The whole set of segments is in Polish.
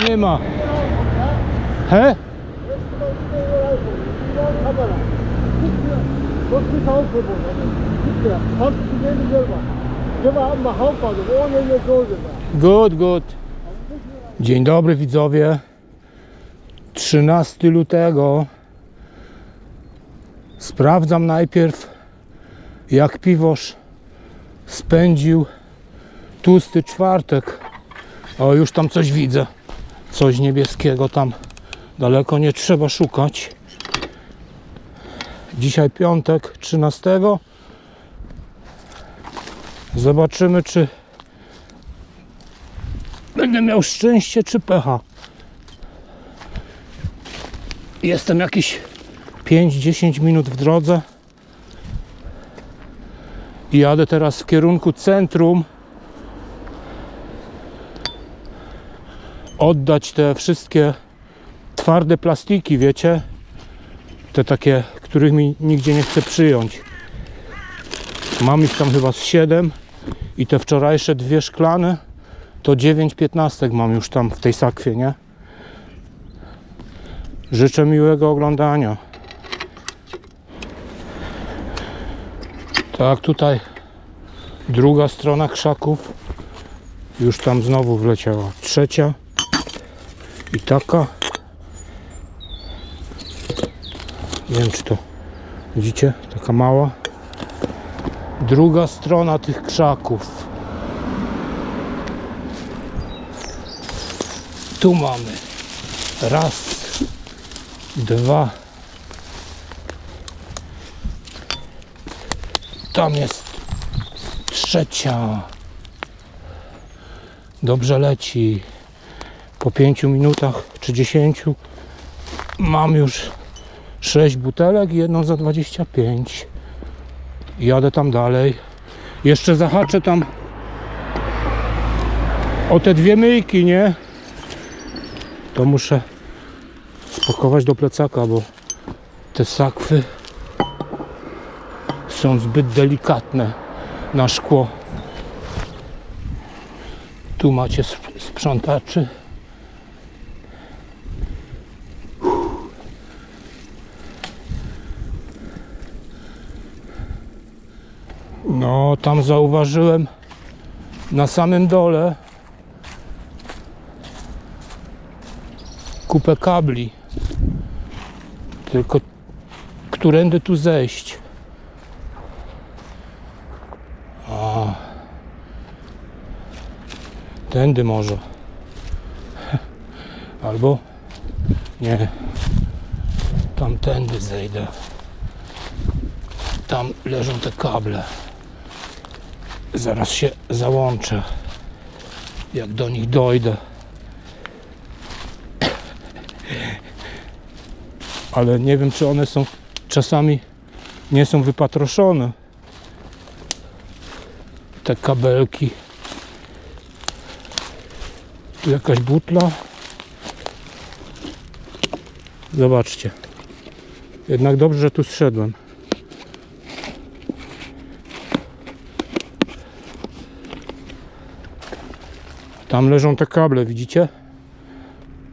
Nie ma. He? Good, good. Dzień dobry widzowie. 13 lutego. Sprawdzam najpierw jak piwoż spędził tłusty czwartek. O, już tam coś widzę. Coś niebieskiego tam daleko nie trzeba szukać. Dzisiaj piątek 13. Zobaczymy, czy Będę miał szczęście czy pecha. Jestem jakieś 5-10 minut w drodze. I jadę teraz w kierunku centrum. Oddać te wszystkie twarde plastiki, wiecie? Te takie, których mi nigdzie nie chcę przyjąć. Mam ich tam chyba z 7 i te wczorajsze dwie szklane to 9,15 mam już tam w tej sakwie, nie? Życzę miłego oglądania. Tak, tutaj druga strona krzaków. Już tam znowu wleciała trzecia i taka. Nie wiem, czy to widzicie, taka mała. Druga strona tych krzaków. Tu mamy raz, dwa. Tam jest trzecia. Dobrze leci. Po pięciu minutach czy dziesięciu mam już sześć butelek i jedną za 25. Jadę tam dalej. Jeszcze zahaczę tam o te dwie myjki, nie? to muszę spakować do plecaka, bo te sakwy są zbyt delikatne na szkło. Tu macie sp- sprzątaczy. No, tam zauważyłem na samym dole kupę kabli. Tylko którędy tu zejść? A. Tędy może. Albo nie. Tamtędy zejdę. Tam leżą te kable. Zaraz się załączę. Jak do nich dojdę. ale nie wiem czy one są czasami nie są wypatroszone. Te kabelki. Tu jakaś butla. Zobaczcie. Jednak dobrze, że tu zszedłem tam leżą te kable, widzicie?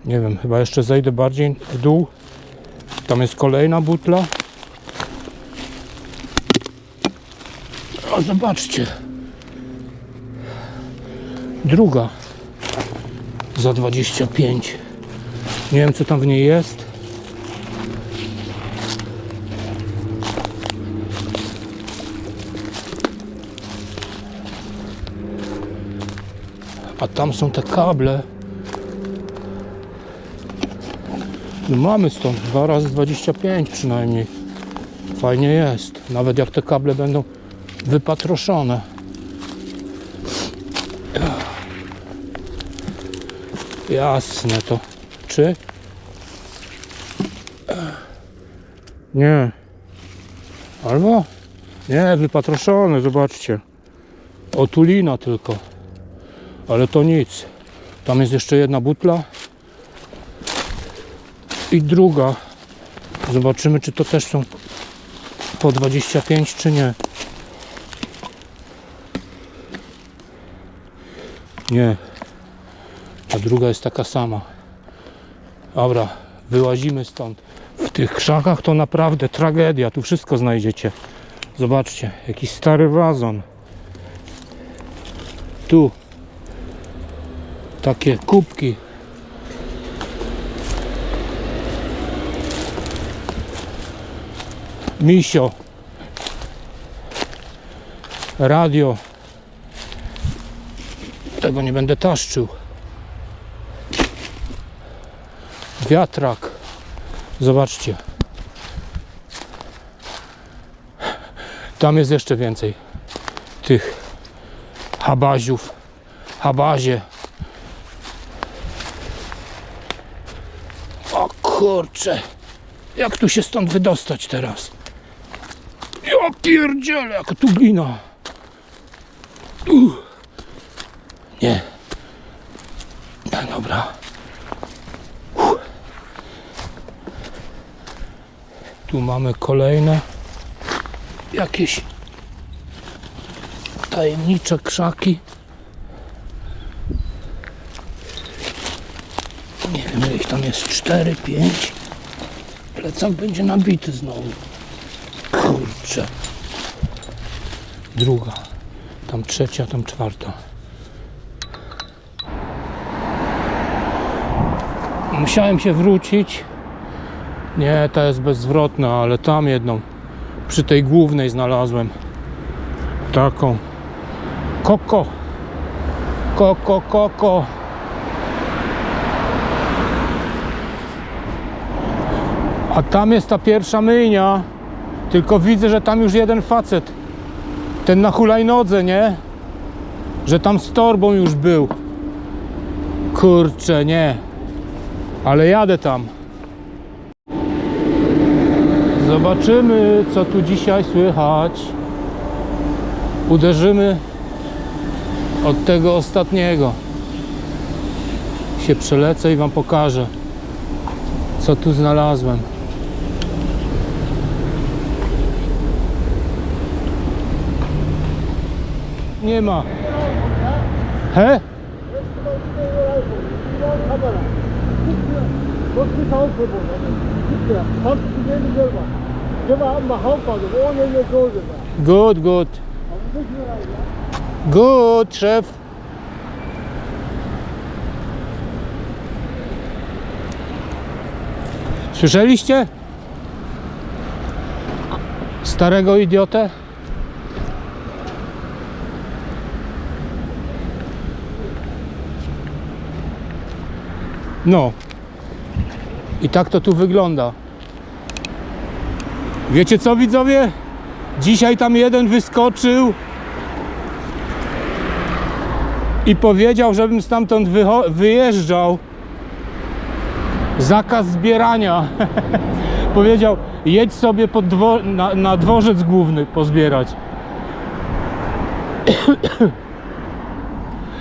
nie wiem, chyba jeszcze zejdę bardziej w dół tam jest kolejna butla. O, zobaczcie. Druga. Za 25. Nie wiem, co tam w niej jest. A tam są te kable. No mamy stąd 2 razy 25 przynajmniej. Fajnie jest. Nawet jak te kable będą wypatroszone. Jasne to. Czy? Nie. Albo? Nie, wypatroszone, zobaczcie. Otulina tylko. Ale to nic. Tam jest jeszcze jedna butla i druga. Zobaczymy, czy to też są po 25, czy nie. Nie. a druga jest taka sama. Dobra, wyłazimy stąd. W tych krzakach to naprawdę tragedia, tu wszystko znajdziecie. Zobaczcie, jakiś stary wazon. Tu takie kubki. Misio. Radio. Tego nie będę taszczył. Wiatrak. Zobaczcie. Tam jest jeszcze więcej tych habaziów. Habazie. O kurcze. Jak tu się stąd wydostać teraz? Ja pierdzielę, jaka tu glina. Nie. No dobra. Tu mamy kolejne jakieś tajemnicze krzaki. Nie wiem, ile ich tam jest. 4, 5. Plecak będzie nabity znowu. Kurczę. Druga. Tam trzecia, tam czwarta. Musiałem się wrócić. Nie, ta jest bezzwrotna, ale tam jedną. Przy tej głównej znalazłem. Taką. Koko. Koko, koko. A tam jest ta pierwsza myjnia. Tylko widzę, że tam już jeden facet. Ten na hulajnodze, nie? Że tam z torbą już był. Kurczę, nie. Ale jadę tam. Zobaczymy, co tu dzisiaj słychać. Uderzymy od tego ostatniego. Się przelecę i Wam pokażę, co tu znalazłem. Ne doğru dedi. Good, good. Good, szef. Słyszeliście? Starego idiotę? No. I tak to tu wygląda. Wiecie co widzowie? Dzisiaj tam jeden wyskoczył i powiedział, żebym stamtąd wyjeżdżał. Zakaz zbierania. powiedział, jedź sobie dwo- na, na dworzec główny pozbierać.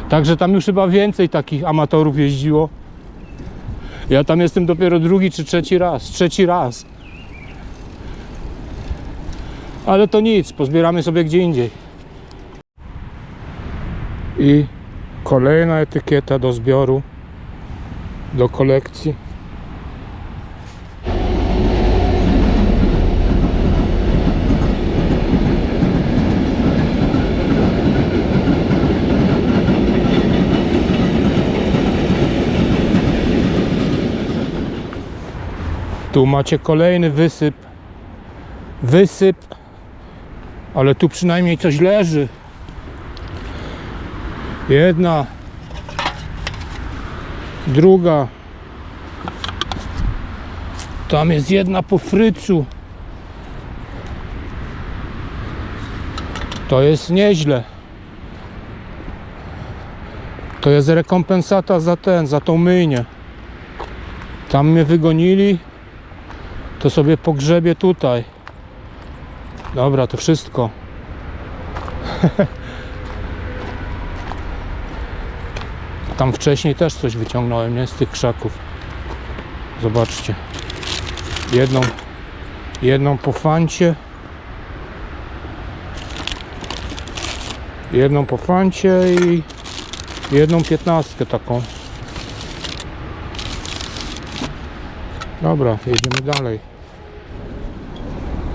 Także tam już chyba więcej takich amatorów jeździło. Ja tam jestem dopiero drugi czy trzeci raz. Trzeci raz. Ale to nic, pozbieramy sobie gdzie indziej. I kolejna etykieta do zbioru, do kolekcji. Tu macie kolejny wysyp. Wysyp, ale tu przynajmniej coś leży. Jedna. Druga. Tam jest jedna po frycu. To jest nieźle. To jest rekompensata za ten, za tą myjnię. Tam mnie wygonili. To sobie pogrzebie tutaj. Dobra, to wszystko. Tam wcześniej też coś wyciągnąłem, nie? Z tych krzaków. Zobaczcie. Jedną, jedną po fancie. Jedną po fancie i jedną piętnastkę taką Dobra, jedziemy dalej.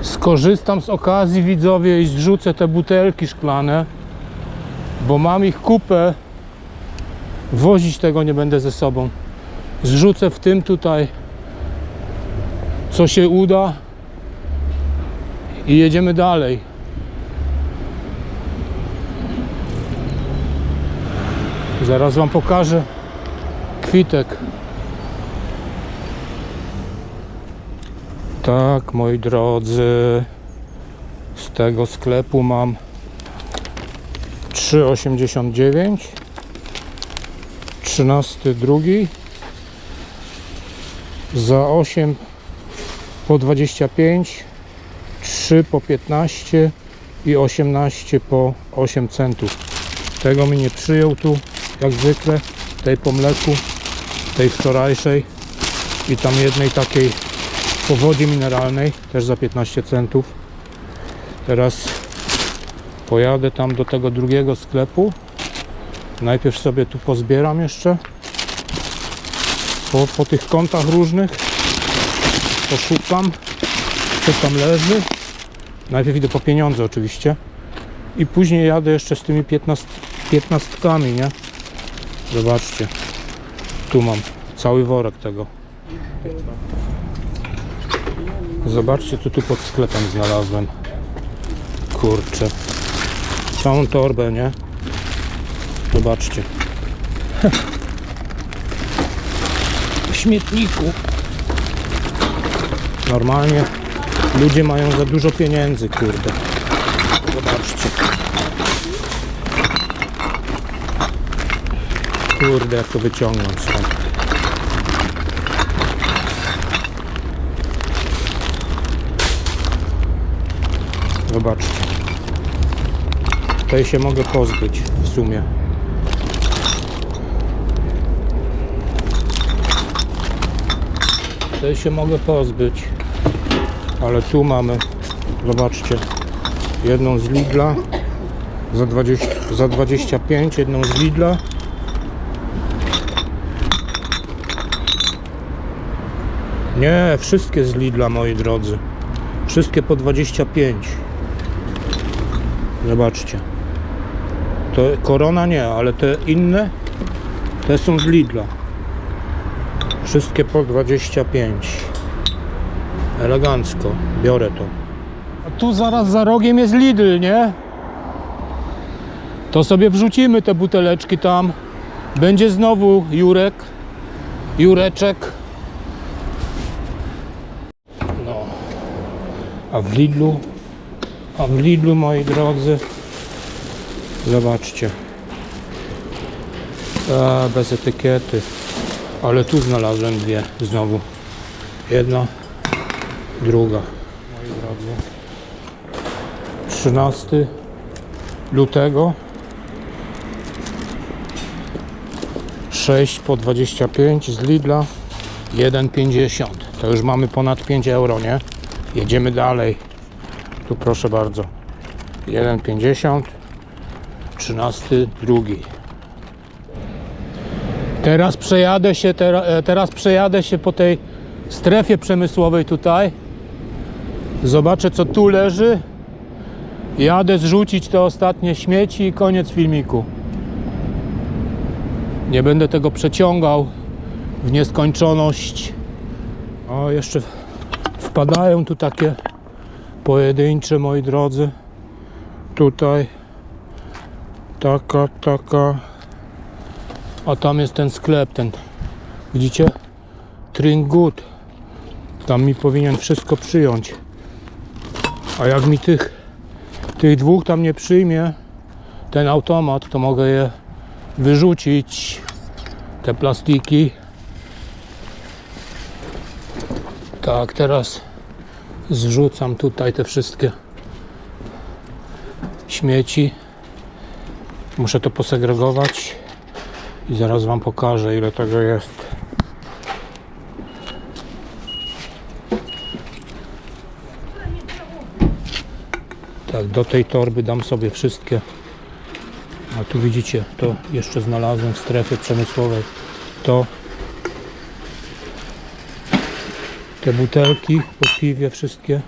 Skorzystam z okazji widzowie i zrzucę te butelki szklane, bo mam ich kupę. Wozić tego nie będę ze sobą. Zrzucę w tym tutaj, co się uda i jedziemy dalej. Zaraz Wam pokażę kwitek. Tak, moi drodzy, z tego sklepu mam 3,89 13 drugi za 8 po 25 3 po 15 i 18 po 8 centów. Tego mi nie przyjął tu jak zwykle tej po mleku tej wczorajszej i tam jednej takiej po wodzie mineralnej też za 15 centów. Teraz pojadę tam do tego drugiego sklepu. Najpierw sobie tu pozbieram jeszcze. Po, po tych kątach różnych poszukam co tam leży. Najpierw idę po pieniądze oczywiście. I później jadę jeszcze z tymi 15, 15 nie? Zobaczcie. Tu mam cały worek tego Zobaczcie, co tu pod sklepem znalazłem. Kurczę. Całą torbę, nie? Zobaczcie. W śmietniku. Normalnie ludzie mają za dużo pieniędzy, kurde. Zobaczcie. Kurde, jak to wyciągnąć stąd. Zobaczcie. Tej się mogę pozbyć w sumie. Tej się mogę pozbyć. Ale tu mamy, zobaczcie, jedną z Lidla za, 20, za 25, jedną z Lidla. Nie, wszystkie z Lidla, moi drodzy. Wszystkie po 25. Zobaczcie. To korona nie, ale te inne te są z Lidla. Wszystkie po 25. Elegancko. Biorę to. A tu zaraz za rogiem jest Lidl, nie? To sobie wrzucimy te buteleczki tam. Będzie znowu Jurek. Jureczek. No. A w Lidlu a w Lidlu, moi drodzy, zobaczcie. A, bez etykiety. Ale tu znalazłem dwie znowu. Jedna, druga. Moi drodzy. 13 lutego. 6 po 25 z Lidla. 1,50. To już mamy ponad 5 euro, nie? Jedziemy dalej. Tu proszę bardzo. 1,50 13 drugi. Teraz przejadę się tera, e, teraz przejadę się po tej strefie przemysłowej tutaj. Zobaczę co tu leży. Jadę zrzucić te ostatnie śmieci i koniec filmiku. Nie będę tego przeciągał w nieskończoność. O, jeszcze wpadają tu takie pojedyncze, moi drodzy. Tutaj taka, taka. A tam jest ten sklep, ten. Widzicie? Tringut. Tam mi powinien wszystko przyjąć. A jak mi tych, tych dwóch tam nie przyjmie, ten automat, to mogę je wyrzucić. Te plastiki. Tak, teraz zrzucam tutaj te wszystkie śmieci. Muszę to posegregować i zaraz Wam pokażę ile tego jest. Tak, do tej torby dam sobie wszystkie. A tu widzicie, to jeszcze znalazłem w strefie przemysłowej. To Te butelki po piwie wszystkie.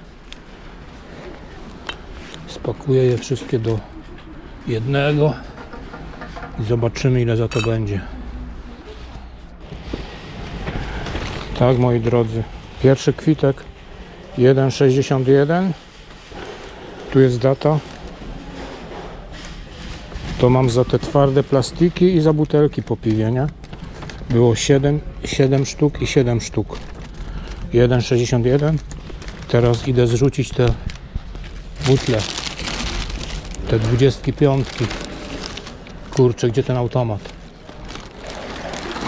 Spakuję je wszystkie do jednego i zobaczymy ile za to będzie. Tak moi drodzy, pierwszy kwitek 1,61 tu jest data to mam za te twarde plastiki i za butelki po piwie, nie? Było 7, 7 sztuk i 7 sztuk 1,61 teraz idę zrzucić te butle. Te 25 kurczę, gdzie ten automat?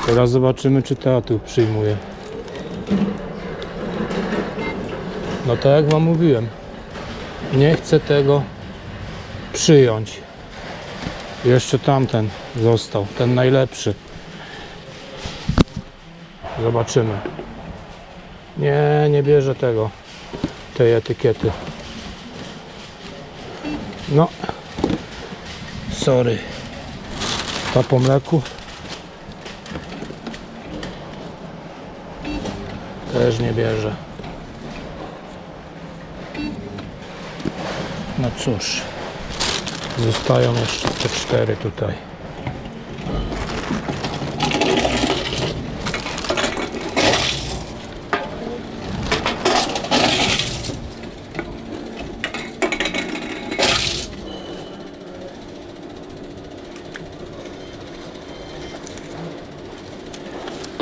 Teraz zobaczymy czy teatr przyjmuje. No tak jak wam mówiłem nie chcę tego przyjąć. Jeszcze tamten został ten najlepszy. Zobaczymy nie, nie bierze tego tej etykiety. No. Sorry. Ta po mleku. Też nie bierze. No cóż. Zostają jeszcze te cztery tutaj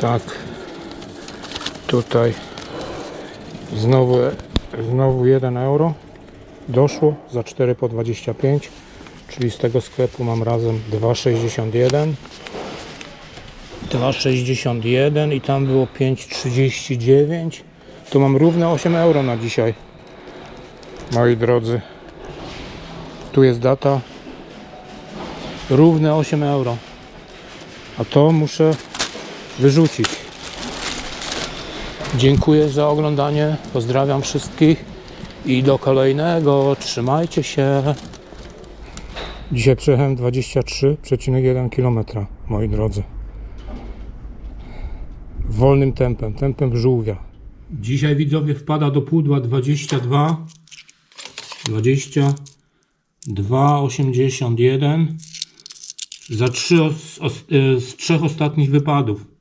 tak. Tutaj znowu znowu 1 euro doszło za 4 po 25 czyli z tego sklepu mam razem 2,61 2,61 i tam było 5,39 to mam równe 8 euro na dzisiaj moi drodzy. Tu jest data. Równe 8 euro. A to muszę wyrzucić dziękuję za oglądanie pozdrawiam wszystkich i do kolejnego trzymajcie się Dzisiaj przejechałem 23,1 km, moi drodzy. Wolnym tempem, tempem żółwia. Dzisiaj widzowie wpada do pudła 22, 22,81 za trzy os, e, z trzech ostatnich wypadów.